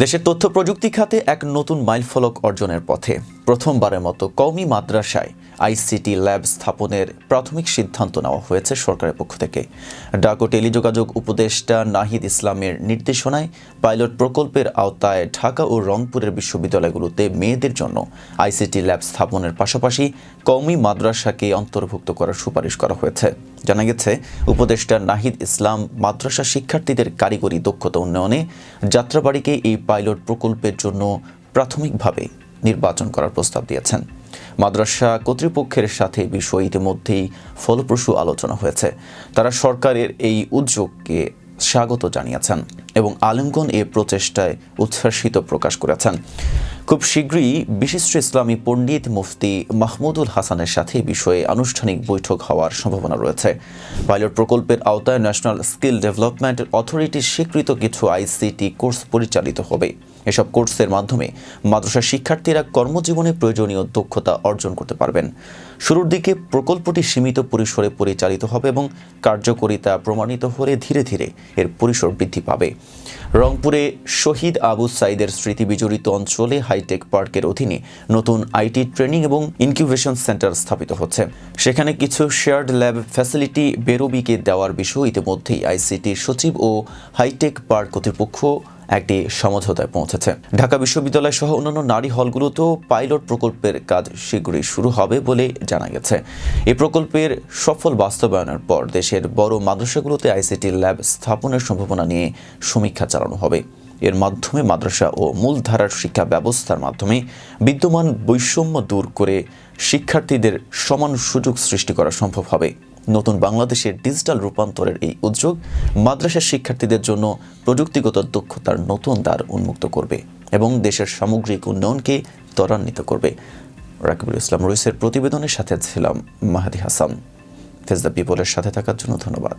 দেশের তথ্য প্রযুক্তি খাতে এক নতুন মাইলফলক অর্জনের পথে প্রথমবারের মতো কওমি মাদ্রাসায় আইসিটি ল্যাব স্থাপনের প্রাথমিক সিদ্ধান্ত নেওয়া হয়েছে সরকারের পক্ষ থেকে। ডাক ও টেলিযোগাযোগ উপদেষ্টা নাহিদ ইসলামের নির্দেশনায় পাইলট প্রকল্পের আওতায় ঢাকা ও রংপুরের বিশ্ববিদ্যালয়গুলোতে মেয়েদের জন্য আইসিটি ল্যাব স্থাপনের পাশাপাশি কওমি মাদ্রাসাকে অন্তর্ভুক্ত করার সুপারিশ করা হয়েছে। জানা গেছে, উপদেষ্টা নাহিদ ইসলাম মাদ্রাসা শিক্ষার্থীদের কারিগরি দক্ষতা উন্নয়নে যাত্রাবাড়িকে এই পাইলট প্রকল্পের জন্য প্রাথমিকভাবে নির্বাচন করার প্রস্তাব দিয়েছেন। মাদ্রাসা কর্তৃপক্ষের সাথে বিষয়ে ইতিমধ্যেই ফলপ্রসূ আলোচনা হয়েছে। তারা সরকারের এই উদ্যোগকে স্বাগত জানিয়েছেন। এবং আলমগণ এ প্রচেষ্টায় উচ্ছ্বাসিত প্রকাশ করেছেন। খুব শীঘ্রই বিশিষ্ট ইসলামী পণ্ডিত মুফতি মাহমুদুল হাসানের সাথে বিষয়ে আনুষ্ঠানিক বৈঠক হওয়ার সম্ভাবনা রয়েছে। পাইলট প্রকল্পের আওতায় ন্যাশনাল স্কিল ডেভেলপমেন্ট অথরিটির স্বীকৃত কিছু আইসিটি কোর্স পরিচালিত হবে। এসব কোর্সের মাধ্যমে মাদ্রাসা শিক্ষার্থীরা কর্মজীবনে প্রয়োজনীয় দক্ষতা অর্জন করতে পারবেন। শুরুর দিকে প্রকল্পটি সীমিত পরিসরে পরিচালিত হবে এবং কার্যকরিতা প্রমাণিত হলে ধীরে ধীরে এর পরিসর বৃদ্ধি পাবে। রংপুরে শহীদ আবু সাইদের স্মৃতি বিজড়িত অঞ্চলে হাইটেক পার্কের অধীনে নতুন আইটি ট্রেনিং এবং ইনকিউবেশন সেন্টার স্থাপিত হচ্ছে। সেখানে কিছু শেয়ার্ড ল্যাব ফ্যাসিলিটি বেরোবিকে দেওয়ার বিষয়ে ইতিমধ্যেই আইসিটি সচিব ও হাইটেক পার্ক কর্তৃপক্ষ একটি সমঝোতায় পৌঁছেছে। ঢাকা বিশ্ববিদ্যালয় সহ অন্যান্য নারী হলগুলোতেও পাইলট প্রকল্পের কাজ শীঘ্রই শুরু হবে বলে জানা গেছে। এই প্রকল্পের সফল বাস্তবায়নের পর দেশের বড় মাদ্রাসাগুলোতে আইসিটি ল্যাব স্থাপনের সম্ভাবনা নিয়ে সমীক্ষা চালানো হবে। এর মাধ্যমে মাদ্রাসা ও মূলধারার শিক্ষা ব্যবস্থার মাধ্যমে বিদ্যমান বৈষম্য দূর করে শিক্ষার্থীদের সমান সুযোগ সৃষ্টি করা সম্ভব হবে। নতুন বাংলাদেশের ডিজিটাল রূপান্তরের এই উদ্যোগ মাদ্রাসার শিক্ষার্থীদের জন্য প্রযুক্তিগত দক্ষতার নতুন দ্বার উন্মুক্ত করবে এবং দেশের সামগ্রিক উন্নয়নকে ত্বরান্বিত করবে। রাকিবুল ইসলাম রইসের প্রতিবেদনের সাথে ছিলাম মাহাদি হাসান। ফেজদা পিপলের সাথে থাকার জন্য ধন্যবাদ।